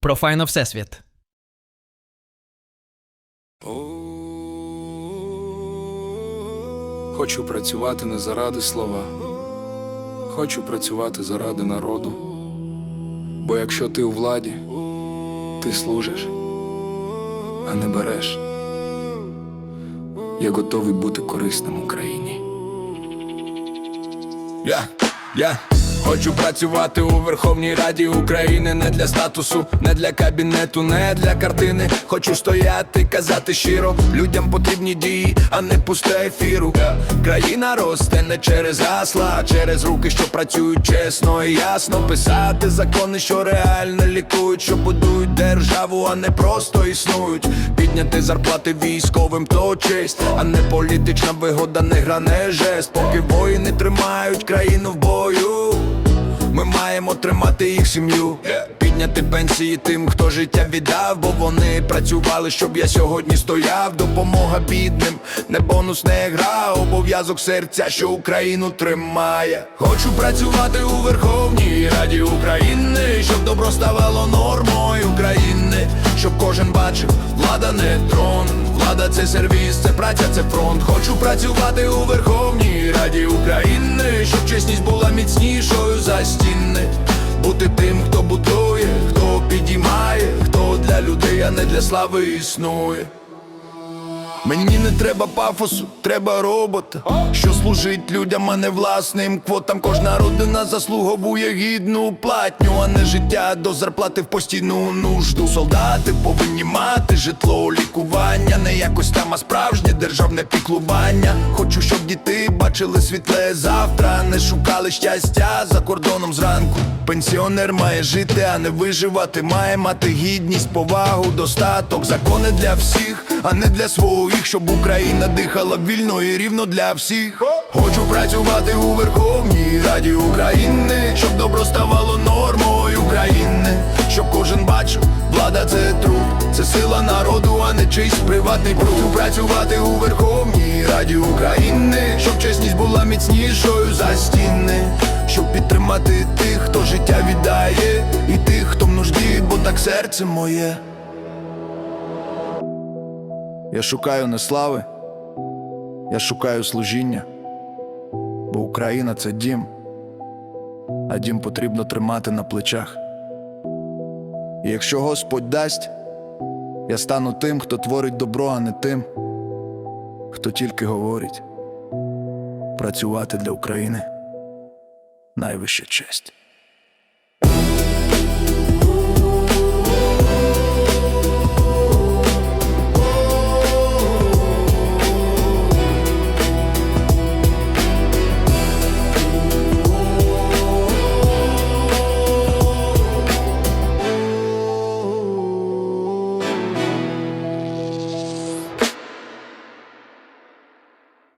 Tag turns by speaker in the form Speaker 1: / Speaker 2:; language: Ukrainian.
Speaker 1: Про файно Всесвіт.
Speaker 2: Хочу працювати не заради слова. Хочу працювати заради народу. Бо якщо ти у владі, ти служиш, а не береш. Я готовий бути корисним Україні. Я, я хочу працювати у Верховній Раді України не для статусу, не для кабінету, не для картини. Хочу стояти, казати щиро. Людям потрібні дії, а не пусте ефіру. Країна росте не через гасла, а через руки, що працюють чесно і ясно. Писати закони, що реально лікують, що будують державу, а не просто існують. Підняти зарплати військовим то честь, а не політична вигода, не гра, не жест. Поки воїни тримають країну в бою. Ми маємо тримати їх сім'ю, підняти пенсії тим, хто життя віддав, бо вони працювали, щоб я сьогодні стояв. Допомога бідним, не бонус, не гра, обов'язок серця, що Україну тримає. Хочу працювати у Верховній Раді України, щоб добро ставало нормою влада це сервіс, це праця, це фронт. Хочу працювати у Верховній Раді України, щоб чесність була міцнішою за стіни. Бути тим, хто будує, хто підіймає, хто для людей, а не для слави існує. Мені не треба пафосу, треба робота, що служить людям, а не власним квотам. Кожна родина заслуговує гідну платню, а не життя до зарплати в постійну нужду. Солдати повинні мати житло, лікування, не якось там, а справжнє державне піклування. Хочу, щоб діти бачили світле завтра, не шукали щастя за кордоном зранку. Пенсіонер має жити, а не виживати, має мати гідність, повагу, достаток, закони для всіх, а не для своїх, щоб Україна дихала вільно і рівно для всіх. Хочу працювати у Верховній Раді України, щоб добро ставало нормою країни, щоб кожен бачив, влада це труд, це сила народу, а не чийсь приватний. Хочу працювати у Верховній Раді України, щоб чесність була міцнішою за стіни, щоб підтримати тих, хто життя віддає, і тих, хто в нужді, бо так серце моє. Я шукаю не слави, я шукаю служіння, бо Україна це дім, а дім потрібно тримати на плечах. І якщо Господь дасть, я стану тим, хто творить добро, а не тим, хто тільки говорить працювати для України найвища честь.